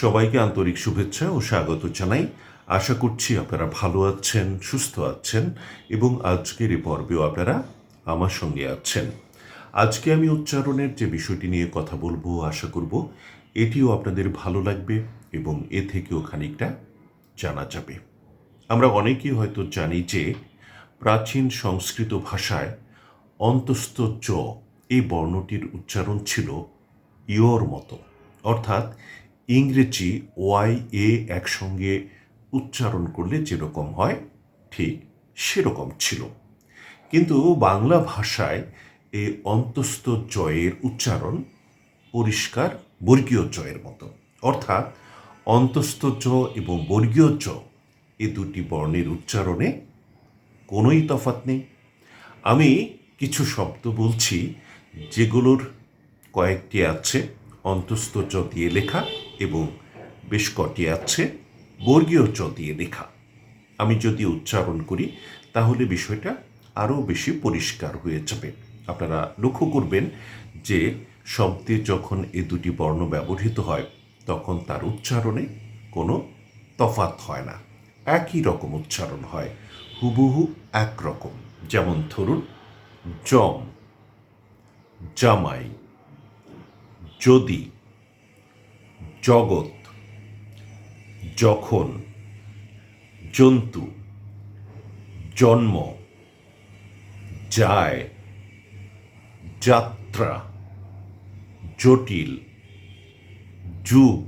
সবাইকে আন্তরিক শুভেচ্ছা ও স্বাগত জানাই। আশা করছি আপনারা ভালো আছেন, সুস্থ আছেন এবং আজকের এই পর্বেও আপনারা আমার সঙ্গে আছেন। আজকে আমি উচ্চারণের যে বিষয়টি নিয়ে কথা বলব, আশা করব এটিও আপনাদের ভালো লাগবে এবং এ থেকেও খানিকটা জানা যাবে। আমরা অনেকেই হয়তো জানি যে প্রাচীন সংস্কৃত ভাষায় অন্তস্থ জ এই বর্ণটির উচ্চারণ ছিল ইয়র মতো। অর্থাৎ ইংরেজি ওয়াই এ একসঙ্গে উচ্চারণ করলে যেরকম হয়, ঠিক সেরকম ছিল। কিন্তু বাংলা ভাষায় এই অন্তস্থ জয়ের উচ্চারণ পরিষ্কার বর্গীয় জয়ের মতো। অর্থাৎ অন্তস্থ জ এবং বর্গীয় জ এ দুটি বর্ণের উচ্চারণে কোনোই তফাৎ নেই। আমি কিছু শব্দ বলছি যেগুলোর কয়েকটি আছে, অন্তস্থ জ দিয়ে লেখা। এবং বেশ কটি আছে বর্গীয় জ দিয়ে লেখা আমি যদি উচ্চারণ করি, তাহলে বিষয়টা আরও বেশি পরিষ্কার হয়ে যাবে। আপনারা লক্ষ্য করবেন যে শব্দে যখন এ দুটি বর্ণ ব্যবহৃত হয়, তখন তার উচ্চারণে কোনো তফাত হয় না। একই রকম উচ্চারণ হয়, হুবহু একরকম যেমন ধরুন, জম, জামাই, যদি। জগৎ যখন জন্তু জন্ম যায় যাত্রা জটিল যুগ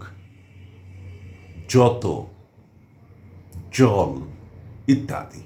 যত জল ইত্যাদি।